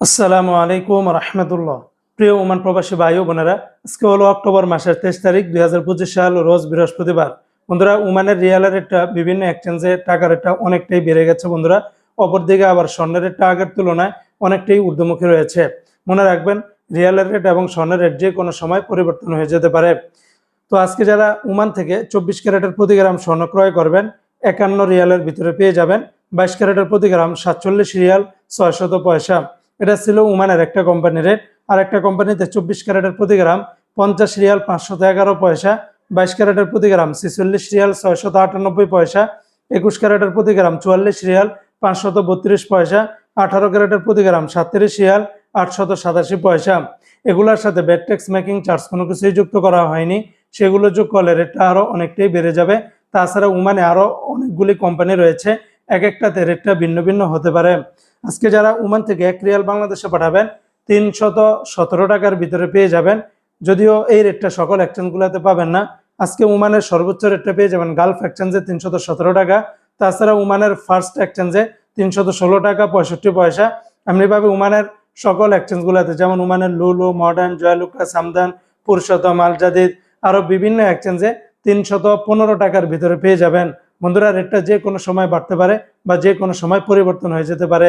আসসালামু আলাইকুম রহমতুল্লাহ। প্রিয় ওমান প্রবাসী ভাই ও বোনেরা, আজকে হলো অক্টোবর মাসের তেইশ তারিখ দুই হাজার পঁচিশ সাল, রোজ বৃহস্পতিবার। বন্ধুরা, ওমানের রিয়ালের রেটটা বিভিন্ন এক্সচেঞ্জে টাকার রেটটা অনেকটাই বেড়ে গেছে বন্ধুরা। অপরদিকে আবার স্বর্ণের রেটটা আগের তুলনায় অনেকটাই ঊর্ধ্বমুখী রয়েছে। মনে রাখবেন, রিয়ালের রেট এবং স্বর্ণের রেট যে কোনো সময় পরিবর্তন হয়ে যেতে পারে। তো আজকে যারা ওমান থেকে চব্বিশ ক্যারেটের প্রতি গ্রাম স্বর্ণ ক্রয় করবেন, একান্ন রিয়ালের ভিতরে পেয়ে যাবেন বাইশ ক্যারেটের প্রতি গ্রাম সাতচল্লিশ রিয়াল ছয়শত পয়সা। এটা ছিল ওমানের একটা কোম্পানির রেট আর একটা কোম্পানিতে চব্বিশ ক্যারেটের প্রতি গ্রাম, পঞ্চাশ রিয়াল পাঁচশত এগারো পয়সা, বাইশ ক্যারেটের প্রতি গ্রাম, ছেচল্লিশ রিয়াল ছয়শত আটানব্বই পয়সা, একুশ ক্যারেটের প্রতি গ্রাম, চুয়াল্লিশ রিয়াল পাঁচশত বত্রিশ পয়সা, আঠারো ক্যারেটের প্রতি গ্রাম সাতত্রিশ রিয়াল আটশত সাতাশি পয়সা। এগুলোর সাথে ব্যাট ট্যাক্স মেকিং চার্জ কোনো কিছুই যুক্ত করা হয়নি। সেগুলো যোগ করলে রেটটা আরও অনেকটাই বেড়ে যাবে। তাছাড়া উমানে আরও অনেকগুলি কোম্পানি রয়েছে। এক একটাতে রেটটা ভিন্ন ভিন্ন হতে পারে। আজকে যারা উমান থেকে এক রিয়াল বাংলাদেশে পাঠাবেন, তিনশত সতেরো টাকার ভিতরে পেয়ে যাবেন। যদিও এই রেটটা সকল এক্সচেঞ্জগুলোতে পাবেন না। আজকে উমানের সর্বোচ্চ রেটটা পেয়ে যাবেন গালফ এক্সচেঞ্জে তিনশত সতেরো টাকা। তাছাড়া উমানের ফার্স্ট এক্সচেঞ্জে তিনশত ষোলো টাকা পঁয়ষট্টি পয়সা। এমনিভাবে উমানের সকল এক্সচেঞ্জগুলোতে যেমন উমানের লুলু, মডার্ন, জয়ালুকা, সামদান, পুরুষোত্তম আলজাদিদ আরও বিভিন্ন এক্সচেঞ্জে তিনশত পনেরো টাকার ভিতরে পেয়ে যাবেন। বন্ধুরা রেটটা যে কোনো সময় বাড়তে পারে বা যে কোনো সময় পরিবর্তন হয়ে যেতে পারে।